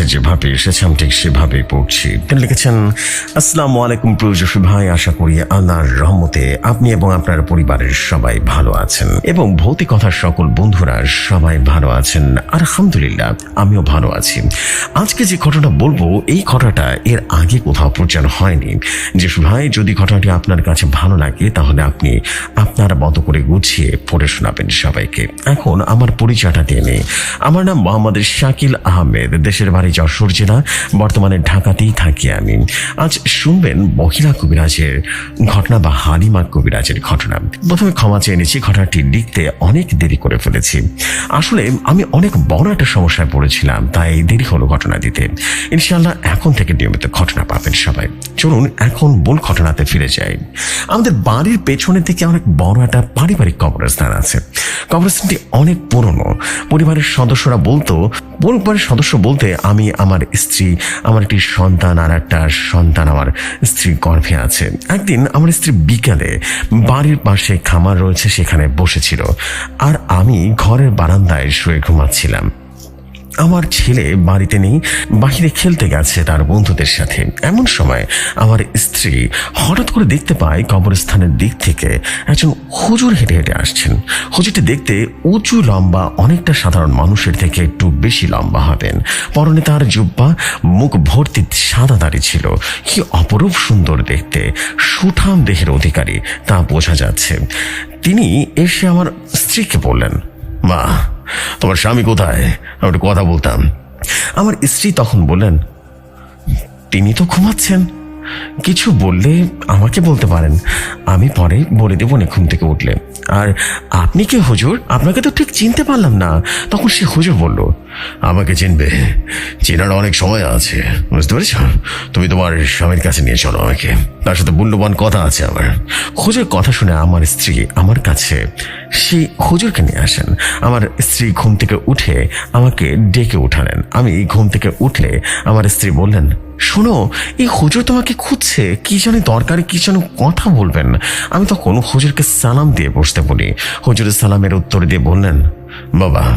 কাছে যেভাবে এসেছে, আমি ঠিক সেভাবে পড়ছি। তিনি লিখেছেন, আসসালামু আলাইকুম প্রযুষি ভাই আশা করি আল্লাহর রহমতে আপনি এবং আপনার পরিবারের সবাই ভালো আছেন এবং ভৌতিকতার সকল বন্ধুরা সবাই ভালো আছেন। আলহামদুলিল্লাহ, আমিও ভালো আছি। আজকে যে ঘটনা বলব, এই ঘটনাটা এর আগে কোথাও প্রচার হয়নি। যে ভাই যদি ঘটনাটি আপনার কাছে ভালো লাগে, তাহলে আপনি আপনার মতো করে গুছিয়ে পড়ে শোনাবেন সবাইকে। এখন আমার পরিচয়টা দিয়ে আমার নাম মোহাম্মদ শাকিল আহমেদ, দেশের বাড়ি যশোর জেলা বর্তমানে ঢাকাতেই থাকি আমি। আজ শুনবেন মহিলা কবিরাজের ঘটনা বা হালিমা কবিরাজের ঘটনা। প্রথমে ক্ষমা চেয়ে নিচ্ছি, ঘটনাটি লিখতে অনেক দেরি করে ফেলেছি। আসলে আমি অনেক বড় একটা সমস্যায় পড়েছিলাম, তাই দেরি হলো ঘটনা দিতে। ইনশাআল্লাহ এখন থেকে নিয়মিত ঘটনা পাবেন সবাই। চলুন এখন মূল ঘটনাতে ফিরে যাই। আমাদের বাড়ির পেছনের দিকে অনেক বড় একটা পারিবারিক কবরস্থান আছে। কবরস্থানটি অনেক পুরনো। পরিবারের সদস্যরা বলতো, পরিবারের সদস্য বলতে আমি আমার স্ত্রী, আমার একটি সন্তান আর একটা সন্তান আমার স্ত্রী গর্ভে আছে। একদিন আমার স্ত্রী বিকালে বাড়ির পাশে খামার রয়েছে, সেখানে বসেছিল। আর আমি ঘরের বারান্দায় শুয়ে ঘুমাচ্ছিলাম। আমার ছেলে বাড়িতে নেই বাহিরে খেলতে গেছে তার বন্ধুদের সাথে। এমন সময় আমার স্ত্রী হঠাৎ করে দেখতে পায় কবরস্থানের দিক থেকে একজন হুজুর হেঁটে হেঁটে আসছেন। হুজুরটি দেখতে উঁচু, লম্বা, অনেকটা সাধারণ মানুষের থেকে একটু বেশি লম্বা হবেন। পরনে তার জুব্বা, মুখ ভর্তি সাদা দাড়ি ছিল। কি অপরূপ সুন্দর দেখতে, সুঠাম দেহের অধিকারী, তা বোঝা যাচ্ছে। তিনি এসে আমার স্ত্রীকে বললেন, মা তোমার স্বামী কোথায়? আমি কথা বলতাম। আমার স্ত্রী তখন বললেন তিনি তো ঘুমাচ্ছেন। কিছু বললে আমাকে বলতে পারেন। আমি পরে বলে দেবো না ঘুম থেকে উঠলে। আর আপনি কে হুজুর? আপনাকে তো ঠিক চিনতে পারলাম না। তখন সে হুজুর বলল, আমাকে চিনবে। চেনার অনেক সময় আছে। বুঝতে পেরেছ? তুমি তোমার স্বামীর কাছে নিয়ে চলো আমাকে। তার সাথে মূল্যবান কথা আছে আমার। হুজুর কথা শুনে আমার স্ত্রী আমার কাছে সেই হুজুরকে নিয়ে আসেন। আমার স্ত্রী ঘুম থেকে উঠে আমাকে ডেকে উঠালেন। আমি ঘুম থেকে উঠলে আমার স্ত্রী বললেন শোনো, এই হুজুর তোমাকে খুঁজছে, কি জানি দরকারি কি যেন কথা বলবেন। আমি তখন হুজুরকে সালাম দিয়ে বসতে বলি। হুজুরের সালামের উত্তর দিয়ে বললেন, বাবা,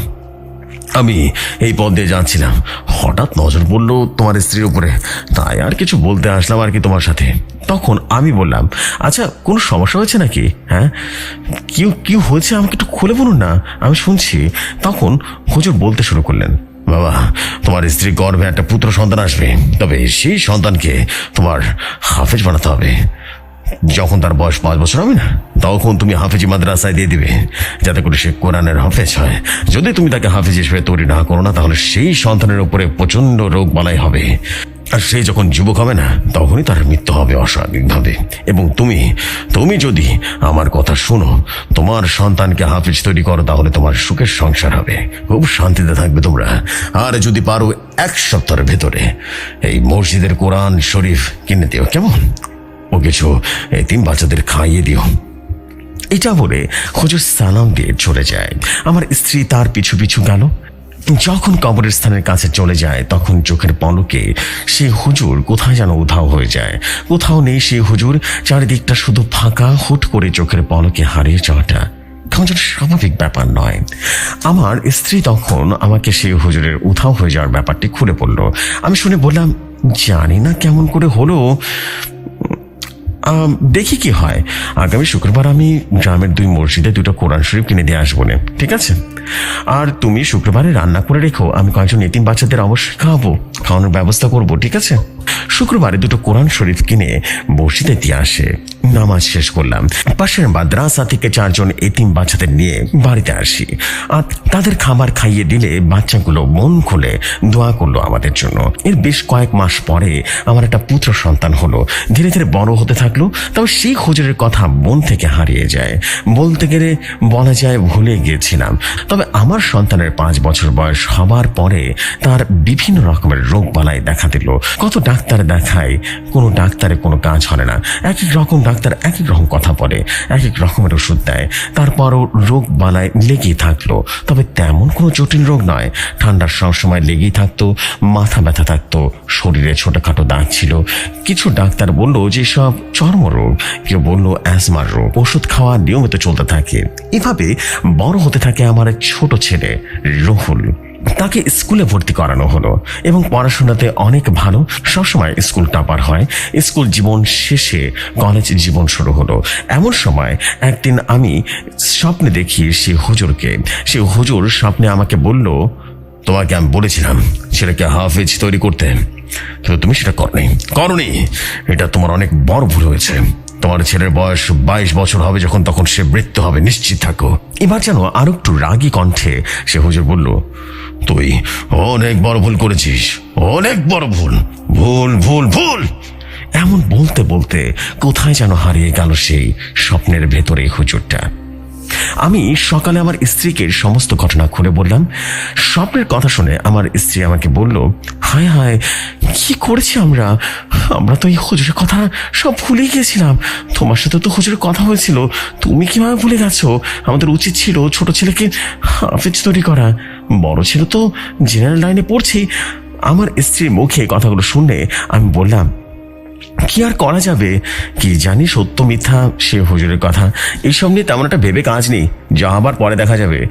আমি এই পথ দিয়ে যাচ্ছিলাম। হঠাৎ নজর পড়ল তোমার স্ত্রীর উপরে। তাই আর কিছু বলতে আসলাম আর কি তোমার সাথে। তখন আমি বললাম আচ্ছা কোনো সমস্যা হয়েছে নাকি? হ্যাঁ? কি কি হয়েছে? আমাকে একটু খুলে বলুন না। আমি শুনছি। তখন হুজুর বলতে শুরু করলেন বাবা, তোমার স্ত্রী গর্ভে একটা পুত্র সন্তান আসবে। তবে সেই সন্তানকে তোমার হাফেজ বানাতে হবে। যখন তার বয়স পাঁচ বছর হবে না, তখন তুমি হাফেজি মাদ্রাসায় দিয়ে দিবে, যাতে করে সে কোরআনের হাফেজ হয়। যদি তুমি তাকে হাফেজ হিসেবে তৈরি না করো না, তাহলে সেই সন্তানের উপরে প্রচণ্ড রোগ বালাই হবে। আর সে যখন যুবক হবে না, তখনই তার মৃত্যু হবে অস্বাভাবিকভাবে। এবং তুমি তুমি যদি আমার কথা শোনো, তোমার সন্তানকে হাফিজ তৈরি করো, তাহলে তোমার সুখের সংসার হবে। খুব শান্তিতে থাকবে তোমরা। আর যদি পারো এক সপ্তাহের ভেতরে এই মসজিদের কোরআন শরীফ কিনে দিও, কেমন? ও কিছু এই তিন বাচ্চাদের খাইয়ে দিও। এটা বলে হুজুর সালাম দিয়ে চলে যায়। আমার স্ত্রী তার পিছু পিছু গেল। যখন কবরের স্থানের কাছে চলে যায়, তখন চোখের পলকে সে হুজুর কোথায় যেন উধাও হয়ে যায়। কোথাও নেই সে হুজুর, চারিদিকটা শুধু ফাঁকা, হুট করে চোখের পলকে হারিয়ে যাওয়াটা স্বাভাবিক ব্যাপার নয়। আমার স্ত্রী তখন আমাকে সেই হুজুরের উধাও হয়ে যাওয়ার ব্যাপারটি খুলে পড়ল আমি শুনে বললাম, জানি না কেমন করে হলো। দেখি কি হয়। আগামী শুক্রবার আমি গ্রামের দুই মসজিদে দুটো কোরআন শরীফ কিনে দিয়ে আসব না, ঠিক আছে? আর তুমি শুক্রবারে রান্না করে রেখো, আমি কয়েকজন এতিম বাচ্চাদের অবশ্যই খাওয়াবো, খাওয়ানোর ব্যবস্থা করব, ঠিক আছে? শুক্রবারে দুটো কোরআন শরীফ কিনে মসজিদে দিয়ে আসে। নামাজ শেষ করলাম। পাশের মাদ্রাসা থেকে চারজন এতিম বাচ্চাদের নিয়ে বাড়িতে আসি। আর তাদের খাবার খাইয়ে দিলে বাচ্চাগুলো মন খুলে দোয়া করল আমাদের জন্য। এর বেশ কয়েক মাস পরে আমার একটা পুত্র সন্তান হলো। ধীরে ধীরে বড় হতে থাকল তবে সেই হুজুরের কথা মন থেকে হারিয়ে যায়। বলতে গেলে বলা যায় ভুলে গিয়েছিলাম। তবে আমার সন্তানের পাঁচ বছর বয়স হবার পরে তার বিভিন্ন রকমের রোগ বালাই দেখা দিল। কত ডাক্তার দেখায়, কোনো ডাক্তারে কোনো কাজ হয় না। এক এক রকম ডাক্তার এক এক রকম কথা বলে, এক এক রকমের ওষুধ দেয়। তারপরও রোগ বালাই লেগেই থাকল। তবে তেমন কোনো জটিল রোগ নয়। ঠান্ডার সবসময় লেগেই থাকতো, মাথা ব্যথা থাকতো, শরীরে ছোটোখাটো দাগ ছিল। কিছু ডাক্তার বলল যে সব চর্মরোগ। কেউ বলল অ্যাজমার রোগ। ওষুধ খাওয়া নিয়মিত চলতে থাকে। এভাবে বড় হতে থাকে আমার ছোট ছেলে, রহুল। তাকে স্কুলে ভর্তি করানো হলো এবং পড়াশোনাতে অনেক ভালো, সবসময় স্কুল টাপার হয়। স্কুল জীবন শেষে কলেজ জীবন শুরু হলো। এমন সময় একদিন আমি স্বপ্নে দেখি সে হুজুরকে। সে হুজুর স্বপ্নে আমাকে বলল, তোমাকে আমি বলেছিলাম ছেলেকে হাফেজ তৈরি করতে। কিন্তু তুমি সেটা করনি। করনি। এটা তোমার অনেক বড় ভুল হয়েছে। তোমার ছেলের বয়স বাইশ বছর হবে যখন তখন সে মৃত্যু হবে, নিশ্চিত থাকো। এবার যেন আর একটু রাগি কণ্ঠে সে হুজুর বলল, তুই অনেক বড় ভুল করেছিস, অনেক বড় ভুল ভুল ভুল ভুল! এমন বলতে বলতে কোথায় যেন হারিয়ে গেল সেই স্বপ্নের ভেতরে হুজুরটা। আমি সকালে আমার স্ত্রীকে সমস্ত ঘটনা খুলে বললাম। স্বপ্নের কথা শুনে আমার স্ত্রী আমাকে বলল, হায় হায়, কি করেছি আমরা? আমরা তো এই হুজুরের কথা সব ভুলে গিয়েছিলাম। তোমার সাথে তো হুজুরের কথা হয়েছিল। তুমি কীভাবে ভুলে গেছো? আমাদের উচিত ছিল ছোট ছেলেকে হাফেজ তৈরি করা। বড় ছেলে তো জেনারেল লাইনে পড়ছি আমার স্ত্রীর মুখে কথাগুলো শুনে আমি বললাম কি আর করা যাবে? কি জানি সত্য মিথ্যা সে হুজুরের কথা। এইসব নিয়ে তেমন একটা ভেবে কাজ নেই। যা আবার পরে দেখা যাবে।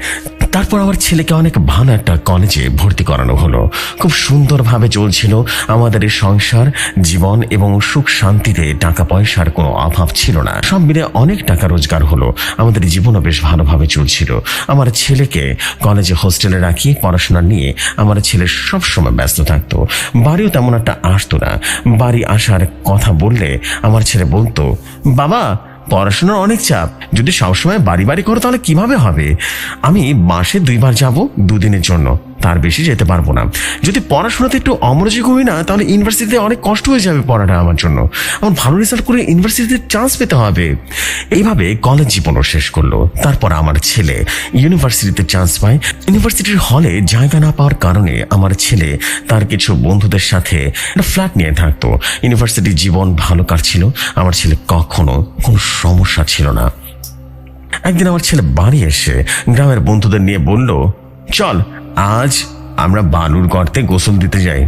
তারপর আমার ছেলেকে অনেক ভালো একটা কলেজে ভর্তি করানো হলো। খুব সুন্দরভাবে চলছিল। আমাদের সংসার, জীবন এবং সুখ শান্তিতে টাকা পয়সার কোনো অভাব ছিল না। সব মিলে অনেক টাকা রোজগার হলো। আমাদের জীবনও বেশ ভালোভাবে চলছিল। আমার ছেলেকে কলেজে হোস্টেলে রাখি, পড়াশোনা নিয়ে আমার ছেলে সবসময় ব্যস্ত থাকতো। বাড়িও তেমন একটা আসতো না। বাড়ি আসার কথা বললে আমার ছেলে বলতো, বাবা পড়াশোনার অনেক চাপ। যদি সবসময় বাড়ি বাড়ি করো তাহলে কীভাবে হবে? আমি মাসে দুইবার যাব দুদিনের জন্য। তার বেশি যেতে পারব না। যদি পড়াশোনাতে একটু অমনোযোগ হই না, তাহলে ইউনিভার্সিটিতে অনেক কষ্ট হয়ে যাবে পড়াটা আমার জন্য। আমার ভালো রেজাল্ট করে ইউনিভার্সিটিতে চান্স পেতে হবে। এইভাবে কলেজ জীবনও শেষ করল। তারপর আমার ছেলে ইউনিভার্সিটিতে চান্স পায়। ইউনিভার্সিটির হলে জায়গা না পাওয়ার কারণে আমার ছেলে তার কিছু বন্ধুদের সাথে একটা ফ্ল্যাট নিয়ে থাকতো। ইউনিভার্সিটির জীবন ভালো কাটছিল। আমার ছেলে কখনো কোনো সমস্যা ছিল না। একদিন আমার ছেলে বাড়ি এসে গ্রামের বন্ধুদের নিয়ে বলল, চল আজ আমরা বালুর গর্তে গোসল দিতে যাই।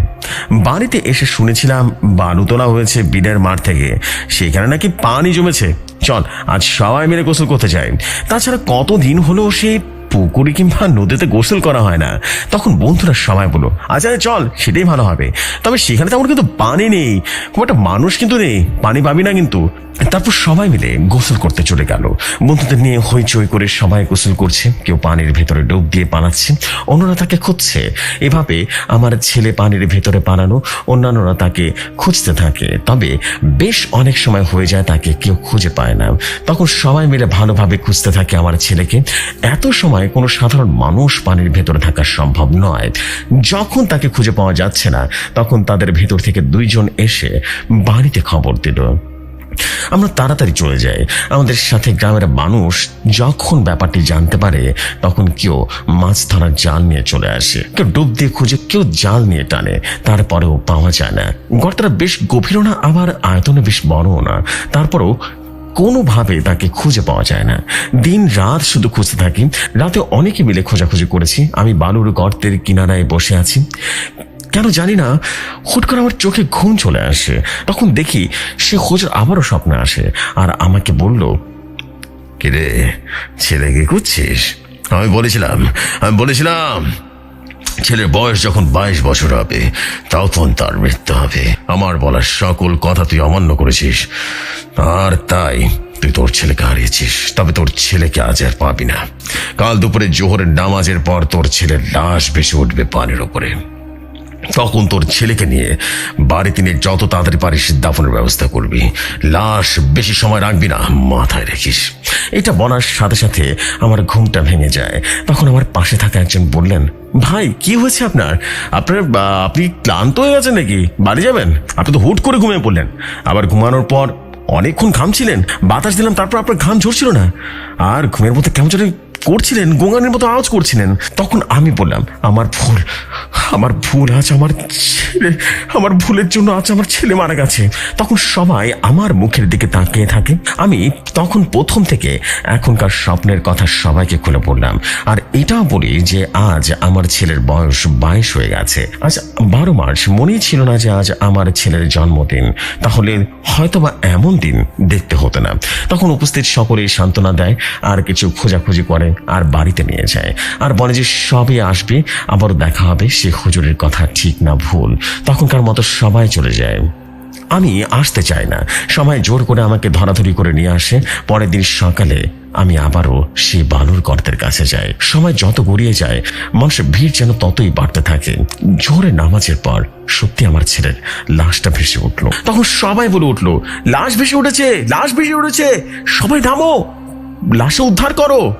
বাড়িতে এসে শুনেছিলাম বালু তোলা হয়েছে বিলের মাঠ থেকে। সেখানে নাকি পানি জমেছে। চল, আজ সবাই মিলে গোসল করতে যাই। তাছাড়া কতদিন হলো সেই পুকুরে কিংবা নদীতে গোসল করা হয় না। তখন বন্ধুরা সবাই বলো আচ্ছা চল, সেটাই ভালো হবে। তবে সেখানে তেমন কিন্তু পানি নেই। খুব একটা মানুষ কিন্তু নেই। পানি পাবি না কিন্তু। তারপর সবাই মিলে গোসল করতে চলে গেল। বন্ধুদের নিয়ে হইচই করে সবাই গোসল করছে। কেউ পানির ভেতরে ডুব দিয়ে পালাচ্ছে। অন্যরা তাকে খুঁজছে। এভাবে আমার ছেলে পানির ভেতরে পালানো, অন্যান্যরা তাকে খুঁজতে থাকে। তবে বেশ অনেক সময় হয়ে যায় তাকে কেউ খুঁজে পায় না। তখন সবাই মিলে ভালোভাবে খুঁজতে থাকে আমার ছেলেকে। এত সময় কোনো সাধারণ মানুষ পানির ভেতরে থাকা সম্ভব নয়। যখন তাকে খুঁজে পাওয়া যাচ্ছে না, তখন তাদের ভেতর থেকে দুইজন এসে বাড়িতে খবর দিল। আমরা তাড়াতাড়ি চলে যাই। আমাদের সাথে গ্রামের মানুষ যখন ব্যাপারটি জানতে পারে, তখন কেউ মাছ ধরার জাল নিয়ে চলে আসে। কেউ ডুব দিয়ে খুঁজে, কেউ জাল নিয়ে টানে। তারপরেও পাওয়া যায় না। গর্তটা বেশ গভীরও না, আবার আয়তনে বেশ বড়ও না। তারপরেও কোনোভাবে তাকে খুঁজে পাওয়া যায় না। দিন রাত শুধু খুঁজতে থাকি। রাতে অনেকে মিলে খোঁজাখুঁজি করেছি। আমি বালুর গর্তের কিনারায় বসে আছি। কেন জানি না, হুট করে আমার চোখে ঘুম চলে আসে। তখন দেখি সে খোঁজের আবারও স্বপ্নে আসে আর আমাকে বলল, কিরে, ছেলেকে খুঁজছিস? আমি বলেছিলাম আমি বলেছিলাম, ছেলের বয়স যখন বাইশ বছর হবে, তখন তার মৃত্যু হবে। আমার বলার সকল কথা তুই অমান্য করেছিস। আর তাই তুই তোর ছেলেকে হারিয়েছিস। তবে তোর ছেলেকে আজ আর পাবি না। কাল দুপুরে জোহরের নামাজের পর তোর ছেলের লাশ ভেসে উঠবে পানির ওপরে তখন তোর ছেলেকে নিয়ে বাড়িতে নিয়ে যত তাড়াতাড়ি পারিস দাফনের ব্যবস্থা করবি। লাশ বেশি সময় রাখবি না, মাথায় রেখিস। এটা বলার সাথে সাথে আমার ঘুমটা ভেঙে যায়। তখন আমার পাশে থাকা একজন বললেন, ভাই, কি হয়েছে আপনার? আপনার আপনি ক্লান্ত হয়ে গেছেন নাকি? বাড়ি যাবেন? আপনি তো হুট করে ঘুমিয়ে পড়লেন। আবার ঘুমানোর পর অনেকক্ষণ ঘামছিলেন। বাতাস দিলাম, তারপর আপনার ঘাম ঝরছিল না। আর ঘুমের মধ্যে কেমন যেন করছিলেন গোঙানের মতো আওয়াজ করছিলেন। তখন আমি বললাম, আমার ভুল আমার ভুল আজ আমার ছেলে, আমার ভুলের জন্য আজ আমার ছেলে মারা গেছে। তখন সবাই আমার মুখের দিকে তাকিয়ে থাকে। আমি তখন প্রথম থেকে এখনকার স্বপ্নের কথা সবাইকে খুলে পড়লাম আর এটাও বলি যে আজ আমার ছেলের বয়স বাইশ হয়ে গেছে। আজ বারো মার্চ মনেই ছিল না যে আজ আমার ছেলের জন্মদিন। তাহলে হয়তোবা এমন দিন দেখতে হতো না। তখন উপস্থিত সকলেই সান্ত্বনা দেয়, আর কিছু খোঁজাখুঁজি করে। আর বাড়িতে নিয়ে যায়। আর বলে যে সবই আসবে আবার দেখা হবে, সে হুজুরের কথা ঠিক না ভুল। তখনকার মতো সবাই চলে যায়। আমি আসতে চাই না। সবাই জোর করে আমাকে ধরাধরি করে নিয়ে আসে। পরের দিন সকালে আমি আবারও সেই বালুর গর্তের কাছে যাই। সময় যত গড়িয়ে যায়, মানুষের ভিড় যেন ততই বাড়তে থাকে। জোরে নামাজের পর সত্যি আমার ছেলের লাশটা ভেসে উঠল। তখন সবাই বলে উঠল, লাশ ভেসে উঠেছে, লাশ ভেসে উঠেছে, সবাই নামো, লাশে উদ্ধার করো।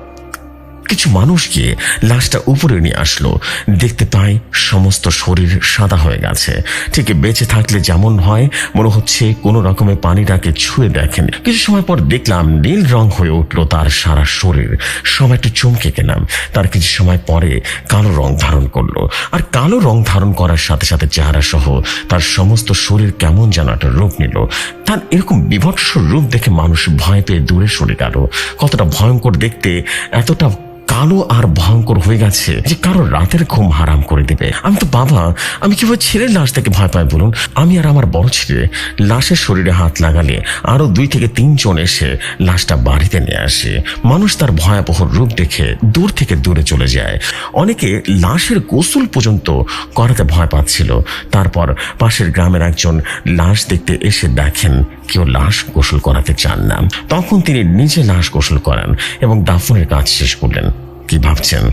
কিছু মানুষ গিয়ে লাশটা উপরে নিয়ে আসলো। দেখতে পাই সমস্ত শরীর সাদা হয়ে গেছে। ঠিক বেঁচে থাকলে যেমন হয়, মনে হচ্ছে কোনো রকমে পানিটাকে ছুঁয়ে দেখেন। কিছু সময় পর দেখলাম নীল রং হয়ে উঠল তার সারা শরীর। সবাই একটু চমকে গেলাম। তার কিছু সময় পরে কালো রং ধারণ করল। আর কালো রং ধারণ করার সাথে সাথে চেহারা সহ তার সমস্ত শরীর কেমন যেন একটা রূপ নিল। তার এরকম বিভৎস রূপ দেখে মানুষ ভয় পেয়ে দূরে সরে গেল। কতটা ভয়ঙ্কর দেখতে, এতটা কালো আর ভয়ঙ্কর হয়ে গেছে যে কারও রাতের ঘুম হারাম করে দেবে। আমি তো বাবা, আমি কীভাবে ছেলের লাশ থেকে ভয় পাই বলুন? আমি আর আমার বড় ছেলে লাশের শরীরে হাত লাগালে আরও দুই থেকে তিনজন এসে লাশটা বাড়িতে নিয়ে আসে। মানুষ তার ভয়াবহ রূপ দেখে দূর থেকে দূরে চলে যায়। অনেকে লাশের গোসল পর্যন্ত করাতে ভয় পাচ্ছিল। তারপর পাশের গ্রামের একজন লাশ দেখতে এসে দেখেন কেউ লাশ গোসল করাতে চান না। তখন তিনি নিজে লাশ গোসল করান এবং দাফনের কাজ শেষ করলেন। কি ভাবছেন?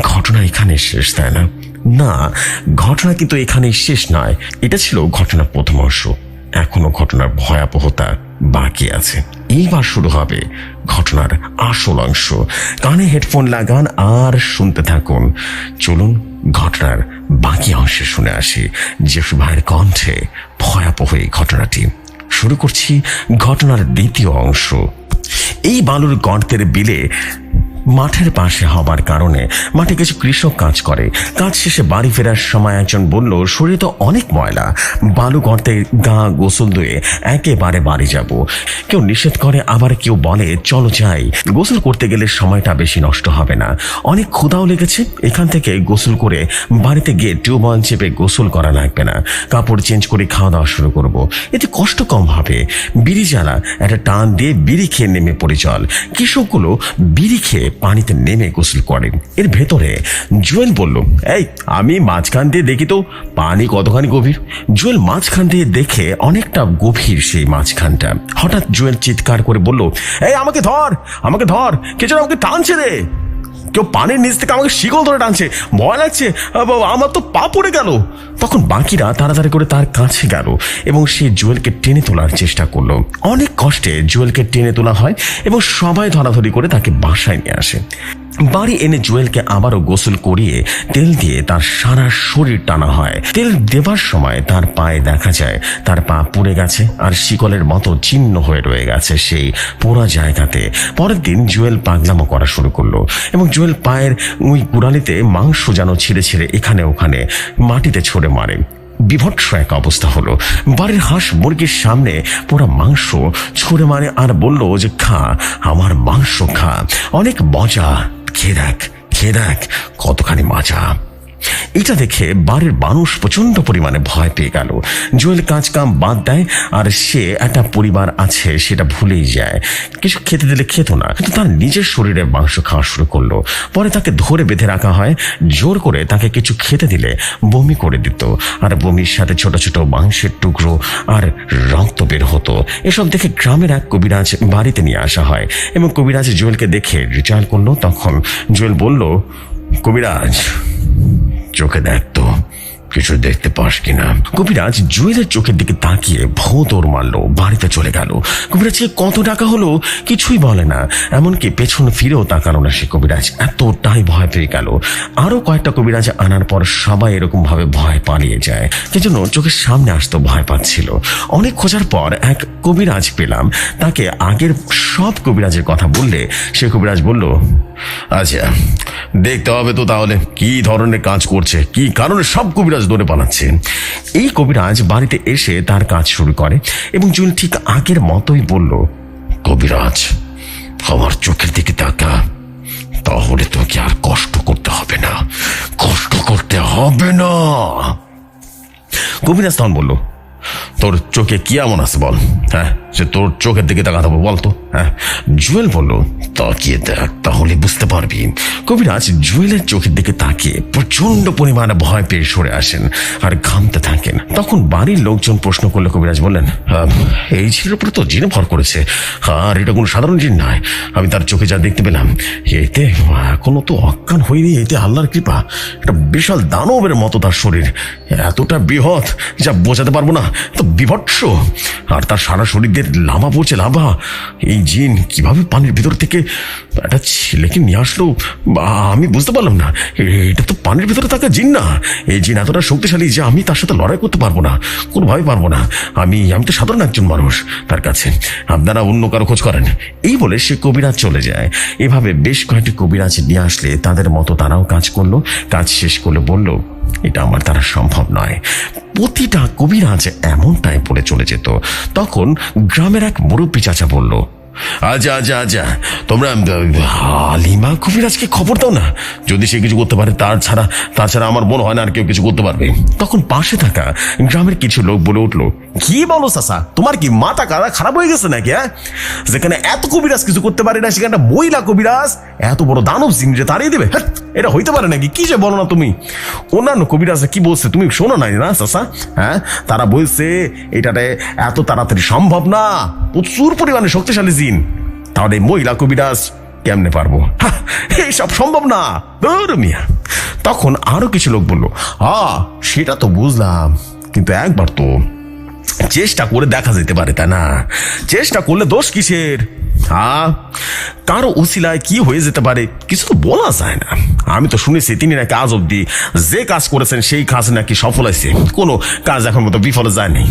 ঘটনা এখানে শেষ, তাই না? না, ঘটনা কিন্তু এখানে শেষ নয়। এটা ছিল ঘটনার প্রথম অংশ। এখনও ঘটনার ভয়াবহতা বাকি আছে। এইবার শুরু হবে ঘটনার আসল অংশ। কানে হেডফোন লাগান আর শুনতে থাকুন। চলুন ঘটনার বাকি অংশে শুনে আসি। জেসু ভাইয়ের কণ্ঠে ভয়াবহ এই ঘটনাটি। শুরু করছি ঘটনার দ্বিতীয় অংশ। এই বালুর গর্তের বিলে মাঠের পাশে হবার কারণে মাঠে কিছু কৃষক কাজ করে। কাজ শেষে বাড়ি ফেরার সময় একজন বলল, শরীরে তো অনেক ময়লা। বালু গর্তে গা গোসল ধুয়ে একেবারে বাড়ি যাব। কেউ নিষেধ করে, আবার কেউ বলে, চলো যাই। গোসল করতে গেলে সময়টা বেশি নষ্ট হবে না। অনেক ক্ষুদাও লেগেছে। এখান থেকে গোসল করে বাড়িতে গিয়ে টিউবওয়েল চেপে গোসল করা লাগবে না। কাপড় চেঞ্জ করে খাওয়া দাওয়া শুরু করব। এতে কষ্ট কম হবে। বিড়ি জ্বালা। একটা টান দিয়ে বিড়ি খেয়ে নেমে পড়ে চল। কৃষকগুলো বিড়ি খেয়ে পানিতে নেমে গোসল করেন। এর ভেতরে জুয়েল বলল, এই, আমি মাঝখান দিয়ে দেখি তো, পানি কতখানি গভীর? জুয়েল মাঝখান দিয়ে দেখে অনেকটা গভীর সেই মাঝখানটা। হঠাৎ জুয়েল চিৎকার করে বলল, এই, আমাকে ধর আমাকে ধর কে যেন আমাকে টানছে রে। কেউ পানের নিচ থেকে আমাকে শিকল ধরে টানছে। ভয় লাগছে। আমার তো পা পড়ে গেল। তখন বাকিরা তাড়াতাড়ি করে তার কাছে গেল এবং সে জুয়েলকে টেনে তোলার চেষ্টা করল। অনেক কষ্টে জুয়েলকে টেনে তোলা হয় এবং সবাই ধরাধরি করে তাকে বাসায় নিয়ে আসে। বাড়ি এনে জুয়েলকে আবারও গোসল করিয়ে তেল দিয়ে তার সারা শরীর টানা হয়। তেল দেবার সময় তার পায়ে দেখা যায়। তার পা পুড়ে গেছে আর শিকলের মতো চিহ্ন হয়ে রয়ে গেছে সেই পোড়া জায়গাতে। পরের দিন জুয়েল পাগলামো করা শুরু করল এবং জুয়েল পায়ের ওই কুড়ালিতে মাংস যেন ছিঁড়ে ছিঁড়ে এখানে ওখানে মাটিতে ছড়ে মারে। বিভৎস এক অবস্থা হলো। বাড়ির হাঁস মুরগির সামনে পুরো মাংস ছুঁড়ে মারে আর বলল যে, খা, আমার মাংস খা। অনেক মজা। খেয়ে দেখ খেয়ে দেখ কতখানি মজা এটা দেখে বাড়ির মানুষ প্রচণ্ড পরিমাণে ভয় পেয়ে গেল। জুয়েল কাজ কাম বাদ দেয়, আর সে একটা পরিবার আছে, সেটা ভুলেই যায়। কিছু খেতে দিলে খেত না, কিন্তু তার নিজের শরীরের মাংস খাওয়া শুরু করল। পরে তাকে ধরে বেঁধে রাখা হয়, জোর করে তাকে কিছু খেতে দিলে বমি করে দিত। আর বমির সাথে ছোট ছোট মাংসের টুকরো আর রক্ত বের হতো। এসব দেখে গ্রামের এক কবিরাজ বাড়িতে নিয়ে আসা হয় এবং কবিরাজ জুয়েলকে দেখে রিচার্জ করল। তখন জুয়েল বলল, কবিরাজ চোখে দেখ তো কিছু দেখতে পাস কিনা? কবিরাজ জুয়েলের চোখের দিকে তাকিয়ে ভৌ দৌড় মারলো, বাড়িতে চলে গেল। কবিরাজকে কত টাকা হলো কিছুই বলে না, এমনকি পেছন ফিরেও তাকালো না সে কবিরাজ। এতটাই ভয় পেয়ে গেল। আরও কয়েকটা কবিরাজ আনার পর সবাই এরকম ভাবে ভয় পালিয়ে যায়। সেজন্য চোখের সামনে আসতো ভয় পাচ্ছিল। অনেক খোঁজার পর এক কবিরাজ পেলাম। তাকে আগের সব কবিরাজের কথা বললে সে কবিরাজ বলল আচ্ছা দেখতে হবে তো তাহলে, কি ধরনের কাজ করছে? কি কারণে সব কবিরাজ দৌড়ে পালাচ্ছে। এই কবিরাজ বাড়িতে এসে তার কাজ শুরু করে এবং জুন ঠিক আগের মতোই বলল, কবিরাজ, আমার চোখের দিকে তাকা। তাহলে তোকে আর কষ্ট করতে হবে না। কষ্ট করতে হবে না। কবিরাজ তখন বলল তোর চোখে কি এমন আছে বল? হ্যাঁ? সে তোর চোখের দিকে তাকাতে বল তো হ্যাঁ? জুয়েল বলল তাকিয়ে দেখ তাহলে বুঝতে পারবি। কবিরাজ জুয়েলের চোখের দিকে তাকিয়ে প্রচণ্ড পরিমাণে ভয় পেয়ে সরে আসেন আর ঘামতে থাকেন। তখন বাড়ির লোকজন প্রশ্ন করলে কবিরাজ বললেন "আহ, এই ছেলের উপরে তো জিনে ভর করেছে। আর এটা কোনো সাধারণ জিন নয়। আমি তার চোখে যা দেখতে পেলাম এতে এখনও তো অজ্ঞান হয়নি এতে আল্লাহর কৃপা। একটা বিশাল দানবের মতো তার শরীর। এতটা বৃহৎ যা বোঝাতে পারব না তো বিভৎস। আর তার সারা শরীর দিয়ে লাভা পড়ছে লাভা এই জিন কীভাবে পানির ভিতর থেকে একটা ছেলেকে নিয়ে আসলো? আমি বুঝতে পারলাম না। এটা তো পানির ভিতরে থাকা জিন না। এই জিন এতটা শক্তিশালী যে আমি তার সাথে লড়াই করতে পারব না। কোনোভাবে পারব না। আমি আমি তো সাধারণ একজন মানুষ তার কাছে। আপনারা অন্য কারও খোঁজ করেন। এই বলে সে কবিরাজ চলে যায়। এভাবে বেশ কয়েকটি কবিরাজ নিয়ে আসলে তাদের মতো তারাও কাজ করল। কাজ শেষ করলে বলল এটা আমার দ্বারা সম্ভব নয়। প্রতিটা কবিরাজ এমনটাই পড়ে চলে যেত। তখন গ্রামের এক মুরব্বী চাচা বলল আচ্ছা আচ্ছা আচ্ছা। তোমরা হালিমা কবিরাজকে খবর দাও না। যদি সে কিছু করতে পারে তার ছাড়া তাছাড়া আমার মনে হয় না আর কেউ কিছু করতে পারবে। তখন পাশে থাকা গ্রামের কিছু লোক বলে উঠল কি বলো চাচা তোমার কি মাথা কাদা খারাপ হয়ে গেছে নাকি হ্যাঁ? যেখানে এত কবিরাজ কিছু করতে পারে না সেখানে মহিলা কবিরাজ এত বড় দানব সিং যে তাড়িয়ে দেবে হ্যাঁ, এটা হইতে পারে নাকি? কি যে বলো না তুমি? অন্যান্য কবিরাজরা কি বলছে তুমি শোনো নাই না চাচা হ্যাঁ? তারা বলছে এটাতে এত তাড়াতাড়ি সম্ভব না। প্রচুর পরিমাণে শক্তিশালী জিন তাহলে মহিলা কবিরাজ কেমনে পারব? এইসব সম্ভব না। মিয়া। তখন আরও কিছু লোক বলল, আ, সেটা তো বুঝলাম। কিন্তু একবার তো চেষ্টা করে দেখা যেতে পারে তা না? চেষ্টা করলে দোষ কিসের? কারও উসিলায় কি হয়ে যেতে পারে কিছু তো বলা যায় না। আমি তো শুনেছি, তিনি নাকি আজ অব্দি যে কাজ করেছেন সেই কাজ নাকি সফল হয়েছে। কোনো কাজ এখন মতো বিফলে যায়নি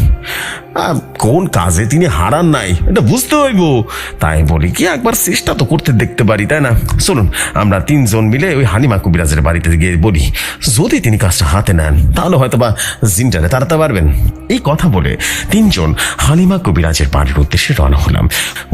কোন কাজে তিনি হারান নাই, এটা বুঝতে হইব। তাই বলি কি, একবার চেষ্টা তো করতে দেখতে পারি, তাই না? চলুন, আমরা তিনজন মিলে ওই হানিমা কবিরাজের বাড়িতে গিয়ে বলি, যদি তিনি কাজটা হাতে নেন, তাহলে হয়তো বা জিনটারে তাড়াতে পারবেন। এই কথা বলে তিনজন হালিমা কবিরাজের বাড়ির উদ্দেশ্যে রওনা হলাম।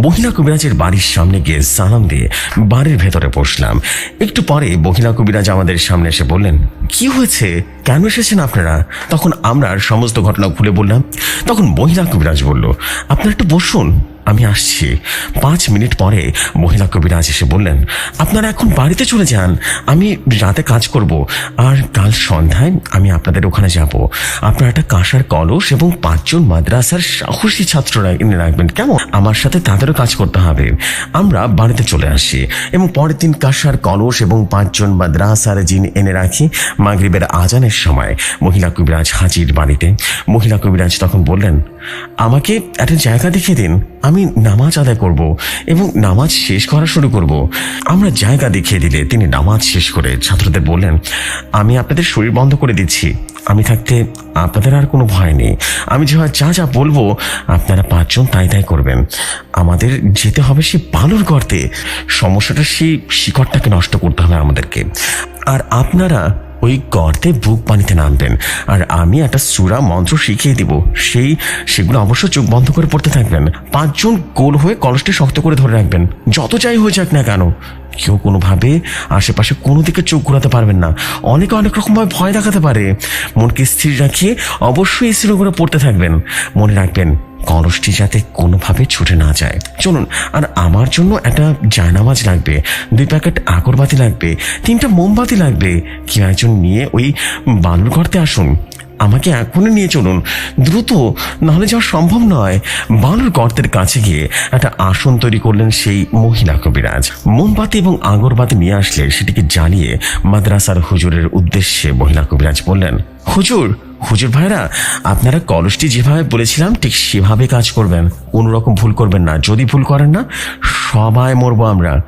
মহিলা কবিরাজের বাড়ির সামনে গিয়ে সালাম দিয়ে বাড়ির ভেতরে বসলাম। একটু পরে মহিলা কবিরাজ আমাদের সামনে এসে বললেন, কি হয়েছে? কেন এসেছেন আপনারা? তখন আমরা সমস্ত ঘটনা খুলে বললাম। তখন মহিলা কবিরাজ বলল, আপনারা একটু বসুন। আমি আসছি। পাঁচ মিনিট পরে মহিলা কবিরাজ এসে বললেন, আপনারা এখন বাড়িতে চলে যান, আমি রাতে কাজ করব। আর কাল সন্ধ্যায় আমি আপনাদের ওখানে যাব। আপনারা একটা কাঁসার কলস এবং পাঁচজন মাদ্রাসার সাহসী ছাত্ররা এনে রাখবেন। কেমন? আমার সাথে তাদেরও কাজ করতে হবে। আমরা বাড়িতে চলে আসি এবং পরের দিন কাঁসার কলস এবং পাঁচজন মাদ্রাসার জিন এনে রাখি মাগরিবের আজানের সময়। মহিলা কবিরাজ হাজির বাড়িতে। মহিলা কবিরাজ তখন বললেন, আমাকে একটা জায়গা দেখিয়ে দিন। আমি নামাজ আদায় করব এবং নামাজ শেষ করা শুরু করব। আমরা জায়গা দেখিয়ে দিলে তিনি নামাজ শেষ করে ছাত্রদের বললেন, আমি আপনাদের শরীর বন্ধ করে দিচ্ছি। আমি থাকতে আপনাদের আর কোনো ভয় নেই। আমি যে যা যা বলব, আপনারা পাঁচজন তাই তাই করবেন। আমাদের যেতে হবে সেই বালুর গর্তে। সমস্যাটা সেই শিকড়টাকে নষ্ট করতে হবে আমাদেরকে। আর আপনারা ওই গর্তে বুক পানিতে নামবেন। আর আমি একটা সুরা মন্ত্র শিখিয়ে দিব। সেই, সেগুলো অবশ্য চোখ বন্ধ করে পড়তে থাকবেন। পাঁচজন গোল হয়ে কলসটি শক্ত করে ধরে রাখবেন। যত চাই হয়ে যাক না কেন, কেউ কোনোভাবে আশেপাশে কোনো দিকে চোখ ঘোরাতে পারবেন না। অনেকে অনেক রকমভাবে ভয় দেখাতে পারে। মনকে স্থির রাখিয়ে অবশ্যই স্থির করে পড়তে থাকবেন। মনে রাখবেন কলসটি যাতে কোনোভাবে ছুটে না যায়। চলুন, আর আমার জন্য একটা জায়নামাজ লাগবে, দুই প্যাকেট আগরবাতি লাগবে, তিনটা মোমবাতি লাগবে। কেউ একজন নিয়ে ওই বালুর গর্তে আসুন। আমাকে এখনই নিয়ে চলুন। দ্রুত, নাহলে যাওয়া সম্ভব নয়। বালুর গর্তের কাছে গিয়ে একটা আসন তৈরি করলেন সেই মহিলা কবিরাজ। মোমবাতি এবং আগরবাতি নিয়ে আসলে সেটিকে জ্বালিয়ে মাদ্রাসার হুজুরের উদ্দেশ্যে মহিলা কবিরাজ বললেন, হুজুর হুজুর ভাইরা, আপনারা কলসটি যেভাবে বলেছিলাম, ঠিক সেভাবে কাজ করবেন। কোনো রকম ভুল করবেন না। যদি ভুল করেন না, সবাই মরবো আমরা।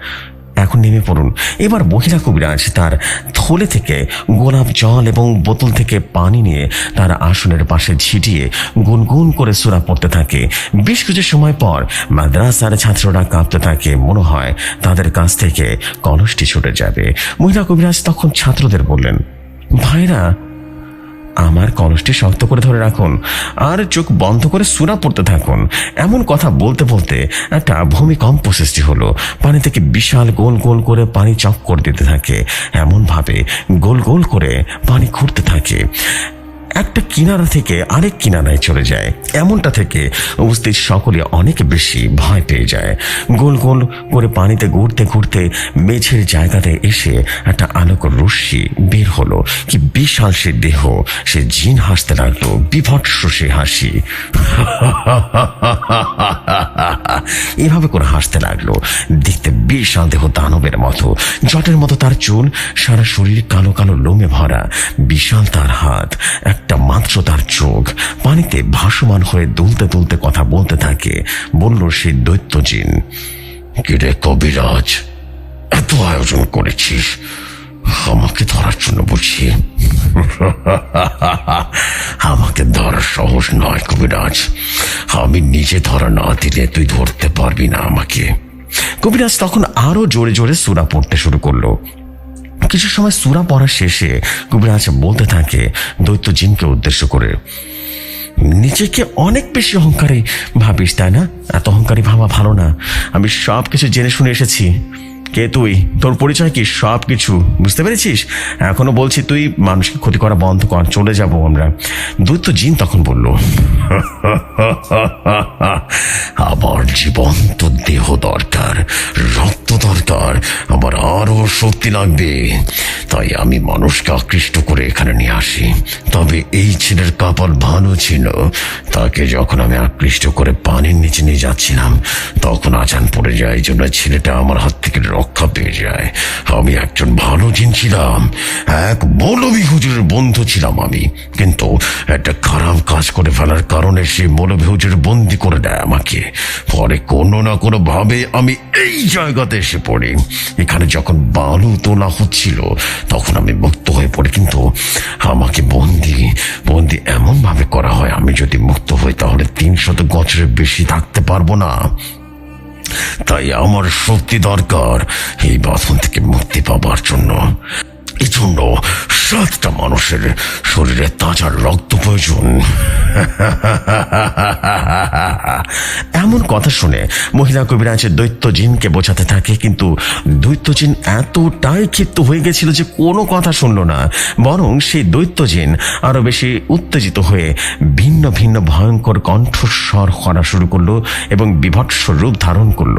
এখন নেমে পড়ুন। এবার মহিলা কবিরাজ তার থলে থেকে গোলাপ জল এবং বোতল থেকে পানি নিয়ে তার আসনের পাশে ছিটিয়ে গুনগুন করে সুরা পড়তে থাকে। বেশ কিছু সময় পর মাদ্রাসার ছাত্ররা কাঁপতে থাকে। মনে হয় তাদের কাছ থেকে কলসটি ছুটে যাবে। মহিলা কবিরাজ তখন ছাত্রদের বললেন, ভাইরা আমার কলসটি শক্ত করে ধরে রাখুন আর চোখ বন্ধ করে সুরা পড়তে থাকুন। এমন কথা বলতে বলতে একটা ভূমিকম্প সৃষ্টি হলো। পানি থেকে বিশাল গোল গোল করে পানি চক্কর দিতে থাকে। এমনভাবে গোল গোল করে পানি ঘুরতে থাকে। একটা কিনারা থেকে আরেক কিনারায় চলে যায়। এমনটা থেকে উপস্থিত সকলে অনেক বেশি ভয় পেয়ে যায়। গোল গোল করে পানিতে ঘুরতে ঘুরতে মেঝের জায়গাতে এসে একটা আলোক রশ্মি বের হলো। কি বিশাল সে দেহ। সে জিন হাসতে লাগল, বিভৎস সে হাসি। এভাবে করে হাসতে লাগল। দেখতে বিশাল দেহ দানবের মতো। জটের মতো তার চুল, সারা শরীর কালো কালো লোমে ভরা, বিশাল তার হাত। একটা মাত্র তার চোখ পানিতে ভাসমান হয়ে দুলতে দুলতে কথা বলতে থাকে। বলল সেই দৈত্য জিন কিরে কবিরাজ, এত আয়োজন করেছিস? আমাকে ধরার জন্য বুঝি আমাকে ধরা সহজ নয় কবিরাজ। আমি নিজে ধরা না দিলে তুই ধরতে পারবি না আমাকে। কবিরাজ তখন আরও জোরে জোরে সুরা পড়তে শুরু করল। কিছু সময় সুরা পড়া শেষে কবিরাজ বলতে থাকে, দৈত্য জিনকে উদ্দেশ্য করে। নিজেকে অনেক বেশি অহংকারী ভাবিস, তাই না? এত অহংকারী ভাবা ভালো না। আমি সব কিছু জেনে শুনে এসেছি। কে তুই? তোর পরিচয় কি? সব কিছু বুঝতে পেরেছিস? এখনও বলছি তুই মানুষকে ক্ষতি করা বন্ধ কর, চলে যাব আমরা। দৈত্য জিন তখন বলল আমার জীবন্ত দেহ দরকার, রক্ত দরকার, আবার আরও শক্তি লাগবে। তাই আমি মানুষকে আকৃষ্ট করে এখানে নিয়ে আসি। তবে এই ছেলের কপাল ভালো ছিল। তাকে যখন আমি আকৃষ্ট করে পানির নিচে নিয়ে যাচ্ছিলাম, তখন আচান পড়ে যায়। এই জন্য ছেলেটা আমার হাত থেকে রক্ষা পেয়ে যায়। আমি একজন ভালো জিন ছিলাম, এক মৌলবী হুজুরের বন্ধু ছিলাম আমি। কিন্তু একটা খারাপ কাজ করে ফেলার কারণে সে মৌলবী হুজুর বন্দি করে দেয় আমাকে। পরে কোনো না কোনো ভাবে আমি এই জায়গাতে এসে পড়ি। এখানে যখন বালু তোলা হচ্ছিল, তখন আমি মুক্ত হয়ে পড়ি। কিন্তু আমাকে বন্দি বন্দি এমন ভাবে করা হয়, আমি যদি মুক্ত হই তাহলে তিনশত বছরের বেশি থাকতে পারব না। তাই আমার শক্তি দরকার। এই বাঁধন থেকে মুক্তি পাবার জন্য। এই জন্য সাতটা মানুষের শরীরে তাজা রক্ত প্রয়োজন। এমন কথা শুনে মহিলা কবিরাজ দৈত্য জিনকে বোঝাতে থাকে, কিন্তু দৈত্য জিন এতটাই ক্ষিপ্ত হয়ে গেছিল যে কোনো কথা শুনলো না, বরং সেই দৈত্য জিন আরও বেশি উত্তেজিত হয়ে ভিন্ন ভিন্ন ভয়ঙ্কর কণ্ঠস্বর করা শুরু করল এবং বিভৎস রূপ ধারণ করল।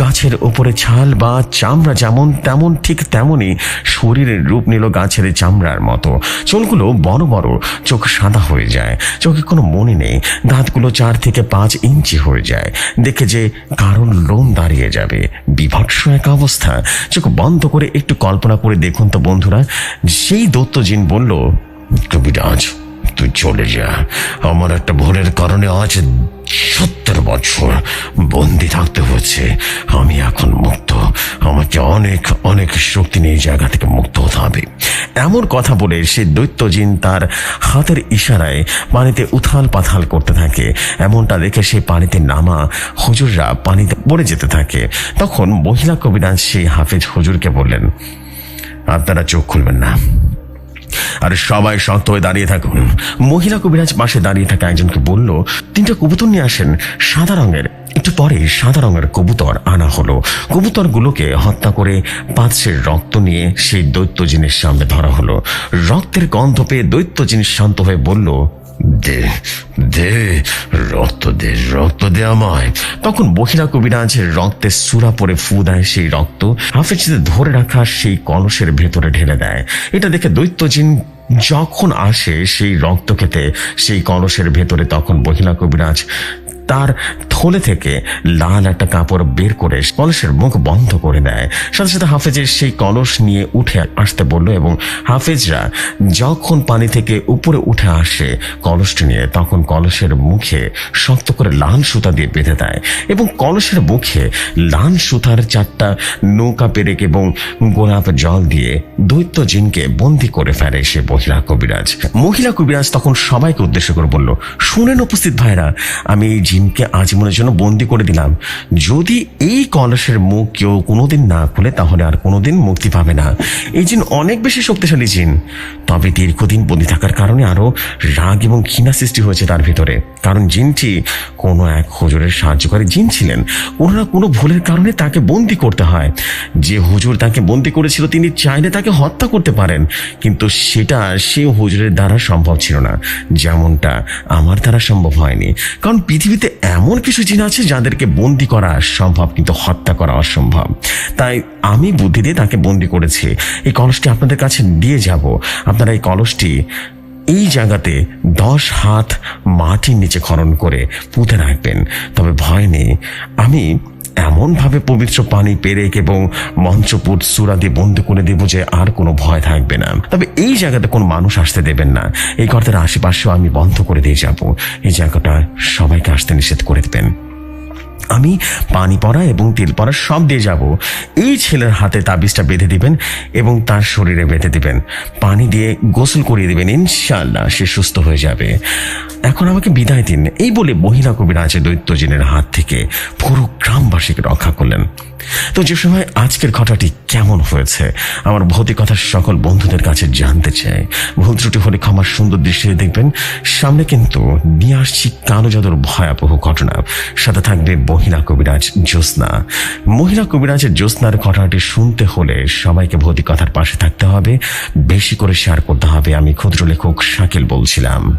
গাছের উপরে ছাল বা চামড়া যেমন, তেমন, ঠিক তেমনই শরীরের রূপ নিল গাছের চামড়ার মতো। চুলগুলো বড় বড়, চোখ সাদা হয়ে যায়। চোখে কোনো মনে নেই। দাঁতগুলো চার থেকে পাঁচ ইঞ্চি হয়ে যায়। দেখে যে কারণ লোম দাঁড়িয়ে যাবে। বিভৎস এক অবস্থা। চোখ বন্ধ করে একটু কল্পনা করে দেখুন তো বন্ধুরা। সেই দত্তজিন বলল কবিরাজ তুই চলে যা। আমার একটা ভুলের কারণে আজ সত্তর বছর বন্দি থাকতে হচ্ছে আমি এখন মুক্ত। আমাকে অনেক অনেক শক্তি নিয়ে জায়গা থেকে মুক্ত হতে হবে। এমন কথা বলে সে দৈত্যজিন তার হাতের ইশারায় পানিতে উথাল পাথাল করতে থাকে। এমনটা দেখে সে পানিতে নামা হুজুররা পানিতে পড়ে যেতে থাকে। তখন মহিলা কবিরাজ সেই হাফেজ হুজুরকে বললেন, আপনারা চোখ খুলবেন না। আর সবাই শক্ত হয়ে দাঁড়িয়ে থাকুন। মহিলা কবিরাজ পাশে দাঁড়িয়ে থাকা একজনকে বলল, তিনটা কবুতর নিয়ে আসেন, সাদা রঙের। একটু পরে সাদা রঙের কবুতর আনা হলো। কবুতরগুলোকে হত্যা করে পাঁচের রক্ত নিয়ে সেই দৈত্য জিনিস সামনে ধরা হলো। রক্তের গন্ধ পেয়ে দৈত্য জিনিস শান্ত হয়ে বলল দে দে, রক্ত দে রক্ত দে আমায়। তখন বহিরা কবিরাজের রক্তে সুরা পরে ফু দেয় সেই রক্ত। হাফেজিতে ধরে রাখা সেই কলসের ভেতরে ঢেলে দেয়। এটা দেখে দৈত্যজিন যখন আসে সেই রক্ত খেতে, সেই কলসের ভেতরে তখন বহিলা কবিরাজ তার থলে থেকে লাল একটা কাপড় বের করে কলসের মুখ বন্ধ করে দেয় সাথে সাথে হাফেজের সেই কলস নিয়ে উঠে আসতে বলল এবং হাফেজরা যখন পানি থেকে উপরে উঠে আসে কলসটি নিয়ে, তখন কলসের মুখে শক্ত করে লাল সুতা দিয়ে বেঁধে দেয় এবং কলসের মুখে লাল সুতার চারটা নৌকা, পেরেক এবং গোলাপ জল দিয়ে দৈত্য জিনকে বন্দি করে ফেলে সে মহিলা কবিরাজ। মহিলা কবিরাজ তখন সবাইকে উদ্দেশ্য করে বলল, শুনেন উপস্থিত ভাইরা, আমি এই জিনকে আজীবনের জন্য বন্দি করে দিলাম। যদি এই কলসের মুখ কেউ কোনোদিন না খুলে, তাহলে আর কোনোদিন মুক্তি পাবে না। এই জিন অনেক বেশি শক্তিশালী জিন। তবে দীর্ঘদিন বন্দি থাকার কারণে আরও রাগ এবং ঘৃণা সৃষ্টি হয়েছে তার ভিতরে। কারণ জিনটি কোনো এক হুজুরের সাহায্যকারী জিন ছিলেন। কোনো না কোনো ভুলের কারণে তাকে বন্দি করতে হয়। যে হুজুর তাকে বন্দি করেছিল, তিনি চাইলে তাকে হত্যা করতে পারেন। কিন্তু সেটা সে হুজুরের দ্বারা সম্ভব ছিল না। যেমনটা আমার দ্বারা সম্ভব হয়নি। কারণ পৃথিবীতে এমন কিছু জিন আছে যাদেরকে বন্দি করা সম্ভব, কিন্তু হত্যা করা অসম্ভব। তাই আমি বুদ্ধি দিয়ে তাকে বন্দি করেছি। এই কলসটি আপনাদের কাছে দিয়ে যাব। আপনারা এই কলসটি এই জায়গাতে দশ হাত মাটির নিচে খনন করে পুঁতে রাখবেন। তবে ভয় নেই, আমি এমনভাবে পবিত্র পানি পেরেক এবং মঞ্চপুট সুরা দিয়ে বন্ধ করে দেব যে আর কোনো ভয় থাকবে না। তবে এই জায়গাতে কোনো মানুষ আসতে দেবেন না। এই ঘরটার আশেপাশেও আমি বন্ধ করে দিয়ে যাব। এই জায়গাটা সবাইকে আসতে নিষেধ করে দেবেন। আমি পানি পড়া এবং তেল পড়া সব দিয়ে যাব। এই ছেলের হাতে তাবিজটা বেঁধে দিবেন এবং তার শরীরে বেঁধে দিবেন। পানি দিয়ে গোসল করিয়ে দিবেন ইনশাল্লাহ সে সুস্থ হয়ে যাবে। এখন আমাকে বিদায় দিন। এই বলে মহিলা কবিরাজের দৈত্যজিনের হাত থেকে পুরো গ্রামবাসীকে রক্ষা করলেন। তো যে সময় আজকের ঘটনাটি কেমন হয়েছে, আমার ভৌতিকতার সকল বন্ধুদের কাছে জানতে চাই। ভুল ত্রুটি হলে ক্ষমার সুন্দর দৃষ্টিতে দেখবেন। সামনে কিন্তু নিয়ে আসছি কালো জাদুর ভয়াবহ ঘটনা। সাথে থাকবে মহিলা কবিরাজ জ্যোৎস্না। মহিলা কবিরাজের জ্যোৎস্নার ঘটনাটি শুনতে হলে সবাইকে ভৌতিকতার পাশে থাকতে হবে। বেশি করে শেয়ার করতে হবে। আমি ক্ষুদ্র লেখক শাকিল বলছিলাম।